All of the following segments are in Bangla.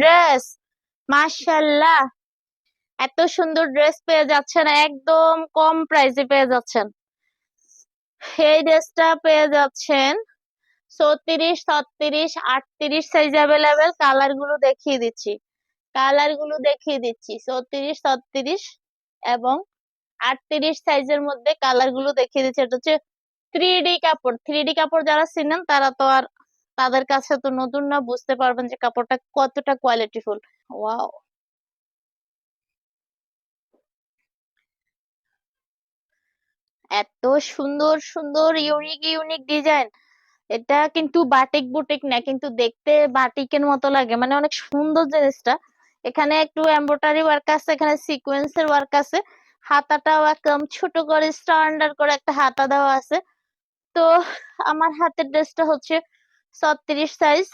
ড্রেস মাশাল্লাহ এত সুন্দর ড্রেস পেয়ে যাচ্ছেন, একদম কম প্রাইসে পেয়ে যাচ্ছেন। এই ড্রেসটা পেয়ে যাচ্ছেন চৌত্রিশ ছত্রিশ আটত্রিশ সাইজ অ্যাভেলেবেল কালারগুলো দেখিয়ে দিচ্ছি। কালারগুলো দেখিয়ে দিচ্ছি চৌত্রিশ ছত্রিশ এবং আটত্রিশ সাইজের মধ্যে কালারগুলো দেখিয়ে দিচ্ছি। এটা হচ্ছে থ্রি ডি কাপড়। থ্রি ডি কাপড় যারা চিনেন তারা তো আর তাদের কাছে তো নতুন না, বুঝতে পারবেন যে কাপড়টা কতটা কোয়ালিটিফুল ওয়াও এত সুন্দর সুন্দর ইউনিক ইউনিক ডিজাইন এটা কিন্তু বাটিক বুটিক না, কিন্তু দেখতে বাটিকের মতো লাগে। মানে অনেক সুন্দর জিনিসটা। এখানে একটু এমব্রয়ডারি ওয়ার্ক আছে, এখানে সিকোয়েন্সের ওয়ার্ক আছে। হাতাটাও একদম ছোট করে স্ট্যান্ডার্ড করে একটা হাতা দেওয়া আছে। তো আমার হাতের ড্রেসটা হচ্ছে ছত্রিশ সাইজ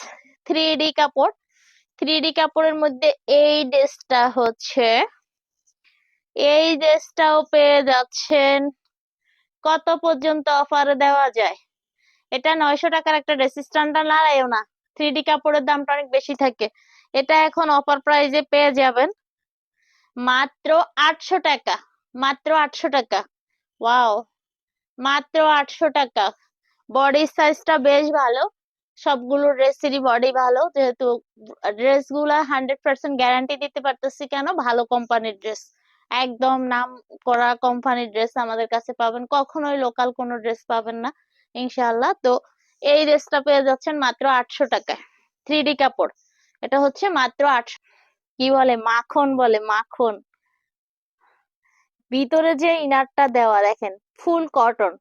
থ্রি ডি কাপড়। থ্রি ডি কাপড়ের মধ্যে এই ড্রেসটা হচ্ছে। এই ড্রেসটাও পেয়ে যাচ্ছেন। কত পর্যন্ত অফারে দেওয়া যায়? এটা নয়শো টাকার একটা ড্রেস স্ট্যান্ডার্ড নাড়াইও না। থ্রি ডি কাপড়ের দামটা অনেক বেশি থাকে। এটা এখন অফার প্রাইজে পেয়ে যাবেন। মাত্র আটশো টাকা। মাত্র আটশো টাকা। ওয়াও মাত্র আটশো টাকা। বডি সাইজটা বেশ ভালো। সবগুলো ড্রেসেরই বডি ভালো। যেহেতু ড্রেসগুলা হান্ড্রেড পার্সেন্ট গ্যারান্টি দিতে পারতেছি কেন? ভালো কোম্পানির ড্রেস একদম নাম করা কোম্পানির ড্রেস আমাদের কাছে পাবেন। কখনোই লোকাল কোনো ড্রেস পাবেন না, ইনশাআল্লাহ। তো এই ড্রেসটা পেয়ে যাচ্ছেন মাত্র আটশো টাকায়। থ্রি ডি কাপড়। এটা হচ্ছে মাত্র আটশো কি বলে? মাখন বলে, মাখন। ভিতরে যে ইনারটা দেওয়া, দেখেন full cotton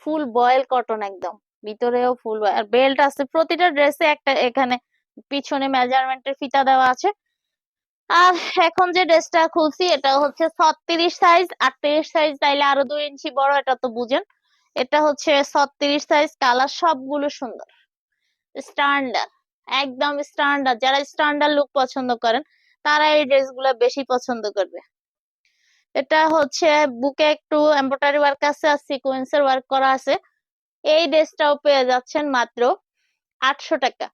full voile cotton একদম। ভিতরেও ফুল আর বেল্ট আছে, প্রতিটা ড্রেসে একটা এখানে পিছনে মেজারমেন্টের ফিতা দেওয়া আছে। আর এখন যে ড্রেসটা খুলছি, এটা হচ্ছে ছত্রিশ সাইজ আটত্রিশ সাইজ তাইলে আরও দুই ইঞ্চি বড়, এটা তো বুঝেন। এটা হচ্ছে ছত্রিশ সাইজ কালার সবগুলো সুন্দর। স্ট্যান্ডার্ড, একদম স্ট্যান্ডার্ড। যারা স্ট্যান্ডার্ড লুক পছন্দ করেন, তারা এই ড্রেসগুলো বেশি পছন্দ করবে। এটা হচ্ছে বুকে একটু এমব্রয়ডারি ওয়ার্ক আছে আর সিকোয়েন্সের ওয়ার্ক করা আছে। এই ড্রেসটাও পেয়ে যাচ্ছেন মাত্র আটশো টাকা।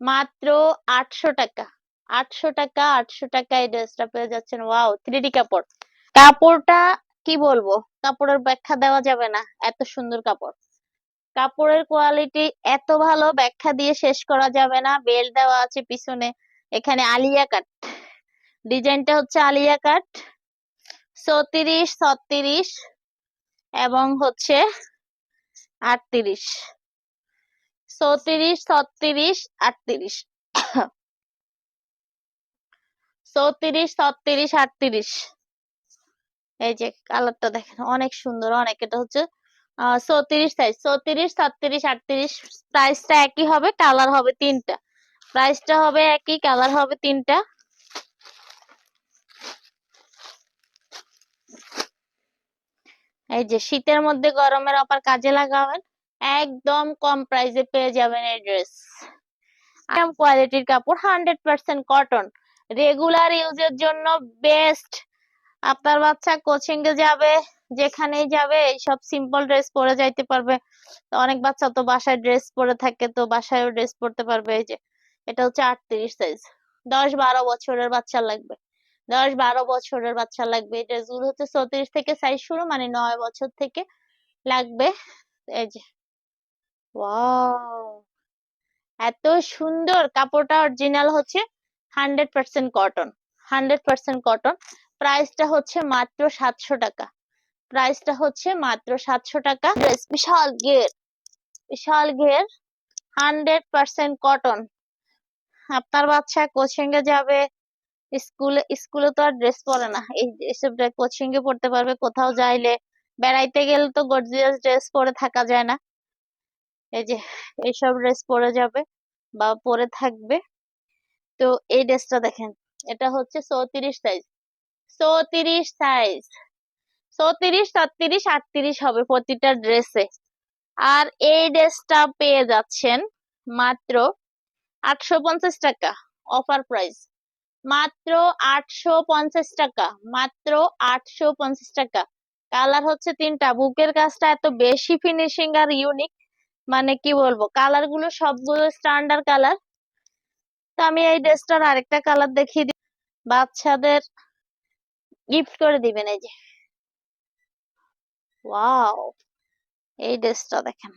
মাত্র আটশো টাকা। আটশো টাকা আটশো টাকা এই ড্রেসটা পেয়ে যাচ্ছেন। ওয়াও থ্রি ডি কাপড়। কাপড়টা কি বলব? কাপড়ের ব্যাখ্যা দেওয়া যাবে না, এত সুন্দর কাপড়। কাপড়ের কোয়ালিটি এত ভালো, ব্যাখ্যা দিয়ে শেষ করা যাবে না। বেল্ট দেওয়া আছে পিছনে, এখানে আলিয়া কাট। ডিজাইনটা হচ্ছে আলিয়া কাট। ছত্রিশ ছত্রিশ, এবং হচ্ছে আটত্রিশ। চৌত্রিশ, ছত্রিশ, আটত্রিশ। চৌত্রিশ, ছত্রিশ, আটত্রিশ। এই যে কালারটা দেখেন, অনেক সুন্দর, অনেক এটা হচ্ছে চৌত্রিশ সাইজ চৌত্রিশ, ছত্রিশ, আটত্রিশ। প্রাইসটা একই হবে কালার হবে তিনটা। প্রাইসটা হবে একই কালার হবে তিনটা। এই যে শীতের মধ্যে গরমের অফার কাজে লাগাবেন, একদম কম প্রাইসে পেয়ে যাবেন এই ড্রেস আরাম কোয়ালিটির কাপড় হান্ড্রেড পার্সেন্ট কটন রেগুলার ইউজের জন্য বেস্ট আপনার বাচ্চা কোচিং এ যাবে, যেখানেই যাবে, এইসব সিম্পল ড্রেস পরে যাইতে পারবে। অনেক বাচ্চা তো বাসায় ড্রেস পরে থাকে, তো বাসায়ও ড্রেস পরতে পারবে, এই যে। এটা হচ্ছে আটত্রিশ সাইজ দশ বারো বছরের বাচ্চা লাগবে। দশ বারো বছরের বাচ্চা লাগবে। এই ড্রেসগুলো হচ্ছে চৌত্রিশ থেকে সাইজ শুরু মানে নয় বছর থেকে লাগবে। এই যে এত সুন্দর কাপড়টা অরিজিনাল হচ্ছে hundred percent cotton hundred percent cotton প্রাইসটা হচ্ছে মাত্র সাতশো টাকা। প্রাইসটা হচ্ছে মাত্র সাতশো টাকা। বিশাল ঘের বিশাল ঘের হান্ড্রেড পার্সেন্ট কটন আপনার বাচ্চা কোচিং এ যাবে স্কুলে স্কুলে তো আর ড্রেস পরে না। এই এসব কোচিং এ পড়তে পারবে, কোথাও যাইলে বেড়াইতে গেলে তো গর্জিয়াস ড্রেস পরে থাকা যায় না। এই যে, এইসব ড্রেস পরে যাবে বা পরে থাকবে। তো এই ড্রেসটা দেখেন, এটা হচ্ছে চৌত্রিশ সাইজ চৌত্রিশ সাইজ চৌত্রিশ, ছত্রিশ, আটত্রিশ হবে প্রতিটা ড্রেসে আর এই ড্রেসটা পেয়ে যাচ্ছেন মাত্র আটশো পঞ্চাশ টাকা অফার প্রাইস মাত্র আটশো পঞ্চাশ টাকা, মাত্র আটশো পঞ্চাশ টাকা। কালার হচ্ছে তিনটা, বুকের কাজটা এত বেশি ফিনিশিং আর ইউনিক মানে কি বলব কালারগুলো সবগুলো স্ট্যান্ডার্ড কালার তো আমি এই ড্রেসটার আরেকটা কালার দেখিয়ে দিই। বাচ্চাদের গিফট করে দিবেন এই যে। এই ড্রেসটা দেখেন।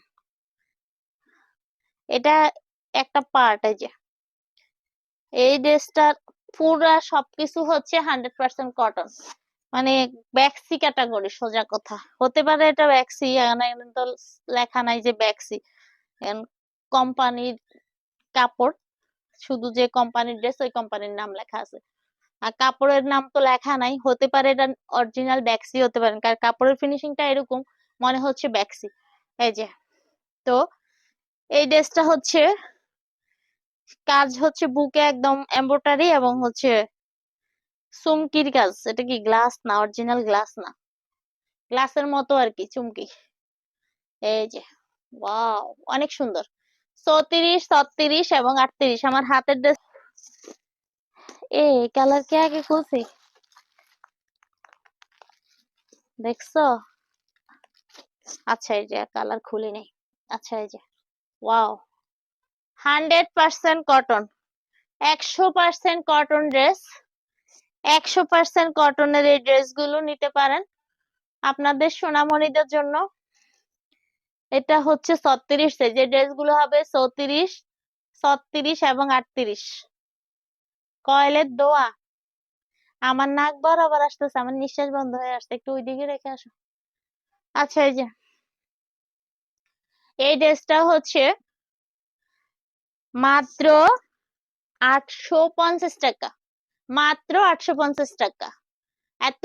এটা একটা পার্ট এই যে। এই ড্রেসটার পুরা সবকিছু হচ্ছে হান্ড্রেড পার্সেন্ট কটন মানে ব্যাক্সি ক্যাটাগরি সোজা কথা। হতে পারে এটা ব্যাক্সি তো লেখা নাই যে ব্যাক্সি কোম্পানির কাপড়, শুধু যে কোম্পানির ড্রেস ওই কোম্পানির নাম লেখা আছে। আর কাপড়ের নাম তো লেখা নাই, হতে পারে এটা অরিজিনাল ব্যাক্সি হতে পারে। কারণ কাপড়ের ফিনিশিংটা এরকম, মনে হচ্ছে ব্যাক্সি এই যে, তো এই ড্রেসটা হচ্ছে কাজ হচ্ছে বুকে একদম এমব্রয়ডারি এবং হচ্ছে চুমকির কাজ। এটা কি গ্লাস না, অরিজিনাল গ্লাস না? গ্লাসের মতো আর কি, চুমকি। এই যে অনেক সুন্দর। চৌত্রিশ ছত্রিশ এবং আটত্রিশ, আমার হাতের ড্রেস। এ, কালার কে আগে খুলছি? দেখছ? আচ্ছা এই যে, কালার খুলি নেই আচ্ছা এই যে, ওয়াও। হান্ড্রেড পার্সেন্ট কটন, একশো পার্সেন্ট কটন ড্রেস, একশো পার্সেন্ট কটনের এই ড্রেসগুলো নিতে পারেন। আপনাদের সোনামণিদের জন্য এটা হচ্ছে ছত্রিশ, এই ড্রেসগুলো হবে চৌত্রিশ ছত্রিশ এবং আটত্রিশ। কয়েলের দোয়া। আমার নাক বরাবর আসতেছে, আমার নিঃশ্বাস বন্ধ হয়ে আসছে, একটু ওইদিকে রেখে আসো। আচ্ছা এই যে। এই ড্রেসটা হচ্ছে মাত্র আটশো পঞ্চাশ টাকা। মাত্র আটশো পঞ্চাশ টাকা। এত